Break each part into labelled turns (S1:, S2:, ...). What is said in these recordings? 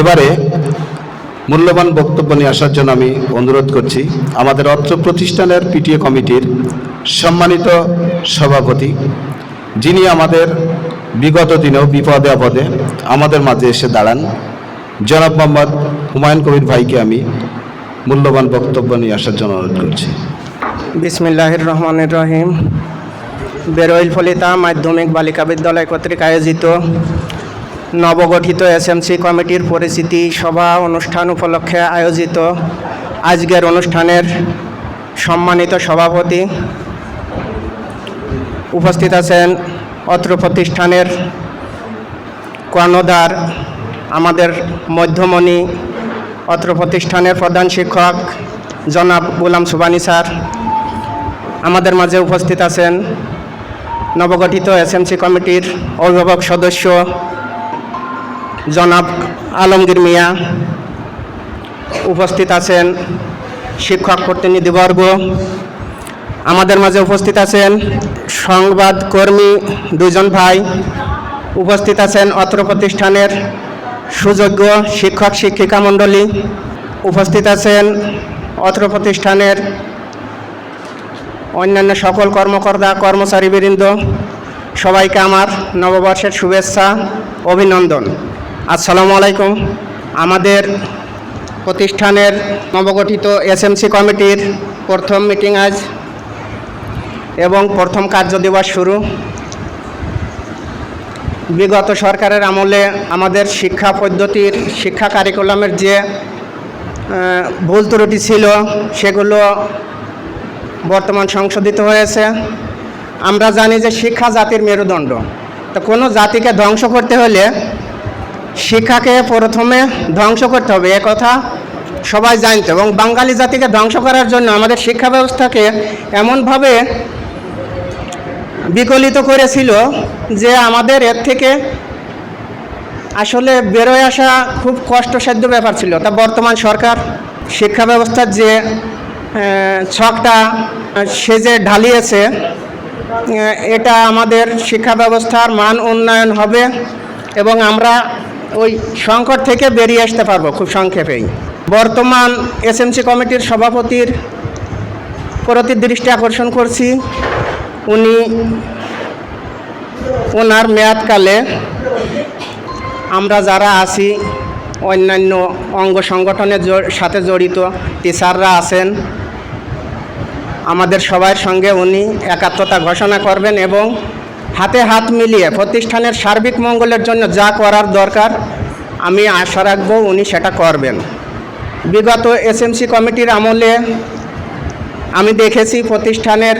S1: এবারে মূল্যবান বক্তব্য নিয়ে আসার জন্য আমি অনুরোধ করছি। আমাদের অর্থ প্রতিষ্ঠানের পিটিএ কমিটির সম্মানিত সভাপতি, যিনি আমাদের বিগত দিনেও বিপদে আপদে আমাদের মাঝে এসে দাঁড়ান। জনাব মোহাম্মদ হুমায়ুন কবির ভাইকে আমি মূল্যবান বক্তব্য নিয়ে আসার জন্য অনুরোধ করছি।
S2: বিসমিল্লাহির রহমানির রহিম। বেরোইল ফলিতা মাধ্যমিক বালিকা বিদ্যালয় কর্তৃক আয়োজিত নবগঠিত এসএমসি কমিটির পরিচিতি সভা অনুষ্ঠান উপলক্ষে আয়োজিত আজকের অনুষ্ঠানের সম্মানিত সভাপতি উপস্থিত আছেন অত্র প্রতিষ্ঠানের কর্ণধার আমাদের মধ্যমণি, অত্র প্রতিষ্ঠানের প্রধান শিক্ষক জনাব গোলাম সুবানি স্যার, আমাদের মাঝে উপস্থিত আছেন নবগঠিত এসএমসি কমিটির অভিভাবক সদস্য জনাব আলমগীর মিয়া, উপস্থিত আছেন শিক্ষক প্রতিনিধিবর্গ আমাদের মাঝে উপস্থিত আছেন সংবাদকর্মী দুজন ভাই। উপস্থিত আছেন অত্র প্রতিষ্ঠানের সুযোগ্য শিক্ষক শিক্ষিকা মণ্ডলী। উপস্থিত আছেন অত্র প্রতিষ্ঠানের অন্যান্য সকল কর্মকর্তা, কর্মচারীবৃন্দ। সবাইকে আমার নববর্ষের শুভেচ্ছা, অভিনন্দন। আসসালামু আলাইকুম। আমাদের প্রতিষ্ঠানের নবগঠিত এসএমসি কমিটির প্রথম মিটিং আজ এবং প্রথম কার্যদিবস শুরু। বিগত সরকারের আমলে আমাদের শিক্ষা পদ্ধতির, শিক্ষা কারিকুলামের যে ভুল ত্রুটি ছিল, সেগুলো বর্তমান সংশোধিত হয়েছে। আমরা জানি যে শিক্ষা জাতির মেরুদণ্ড। তো কোনো জাতিকে ধ্বংস করতে হলে শিক্ষাকে প্রথমে ধ্বংস করতে হবে, এ কথা সবাই জানতো। এবং বাঙালি জাতিকে ধ্বংস করার জন্য আমাদের শিক্ষা ব্যবস্থাকে এমনভাবে বিকলিত করেছিল যে আমাদের এর থেকে আসলে বেরোয় আসা খুব কষ্টসাধ্য ব্যাপার ছিল। তা বর্তমান সরকার শিক্ষা ব্যবস্থার যে ছকটা, সে যে ঢালিয়েছে এটা আমাদের শিক্ষা ব্যবস্থার মান উন্নয়ন হবে এবং আমরা ওই সংকট থেকে বেরিয়ে আসতে পারব খুব সংক্ষেপেই। বর্তমান এসএমসি কমিটির সভাপতির প্রতি দৃষ্টি আকর্ষণ করছি। উনি ওনার মেয়াদকালে আমরা যারা আছি, অন্যান্য অঙ্গ সংগঠনের সাথে জড়িত, টিচাররা আছেন, আমাদের সবার সঙ্গে উনি একাত্মতা ঘোষণা করবেন এবং হাতে হাত মিলিয়ে প্রতিষ্ঠানের সার্বিক মঙ্গলের জন্য যা করার দরকার, আমি আশা রাখব উনি সেটা করবেন। বিগত এসএমসি কমিটির আমলে আমি দেখেছি প্রতিষ্ঠানের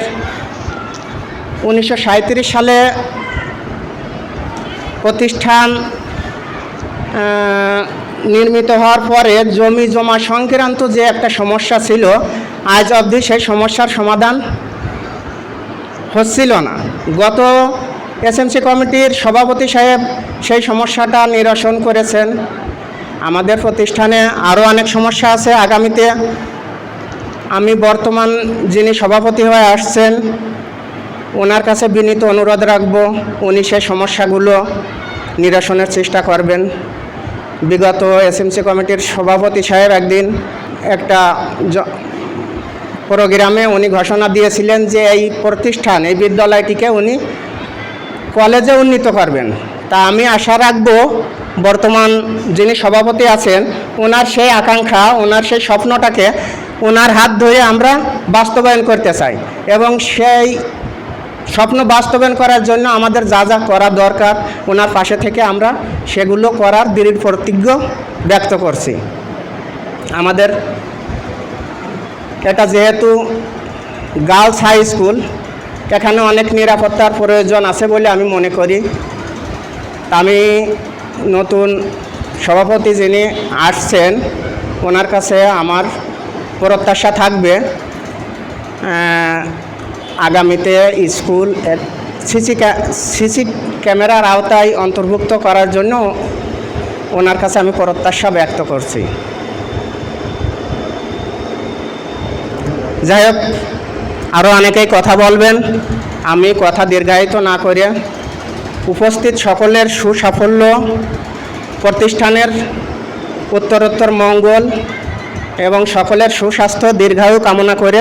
S2: উনিশশো সাঁইত্রিশ সালে প্রতিষ্ঠান নির্মিত হওয়ার পরে জমি জমা সংক্রান্ত যে একটা সমস্যা ছিল, আজ অবধি সেই সমস্যার সমাধান হচ্ছিল না। গত এসএমসি কমিটির সভাপতি সাহেব সেই সমস্যাটা নিরসন করেছেন। আমাদের প্রতিষ্ঠানে আরও অনেক সমস্যা আছে। আগামীতে আমি বর্তমান যিনি সভাপতি হয়ে আসছেন ওনার কাছে বিনীত অনুরোধ রাখব, উনি সেই সমস্যাগুলো নিরসনের চেষ্টা করবেন। বিগত এসএমসি কমিটির সভাপতি সাহেব একদিন একটা প্রোগ্রামে উনি ঘোষণা দিয়েছিলেন যে এই প্রতিষ্ঠান, এই বিদ্যালয়টিকে উনি কলেজে উন্নীত করবেন। তা আমি আশা রাখব, বর্তমান যিনি সভাপতি আছেন ওনার সেই আকাঙ্ক্ষা ওনার সেই স্বপ্নটাকে ওনার হাত ধরে আমরা বাস্তবায়ন করতে চাই। এবং সেই স্বপ্ন বাস্তবায়ন করার জন্য আমাদের যা যা করা দরকার, ওনার পাশে থেকে আমরা সেগুলো করার দৃঢ় প্রতিজ্ঞ ব্যক্ত করছি। আমাদের এটা যেহেতু গার্লস হাই স্কুল, এখানে অনেক নিরাপত্তার প্রয়োজন আছে বলে আমি মনে করি। আমি নতুন সভাপতি যিনি আসছেন, ওনার কাছে আমার প্রত্যাশা থাকবে। আগামীতে স্কুল সিসি সিসি ক্যামেরার আওতায় অন্তর্ভুক্ত করার জন্য ওনার কাছে আমি প্রত্যাশা ব্যক্ত করছি। যাই হোক আরও অনেকেই কথা বলবেন। আমি কথা দীর্ঘায়িত না করে উপস্থিত সকলের সুসাফল্য, প্রতিষ্ঠানের উত্তরোত্তর মঙ্গল এবং সকলের সুস্বাস্থ্য দীর্ঘায়ু কামনা করে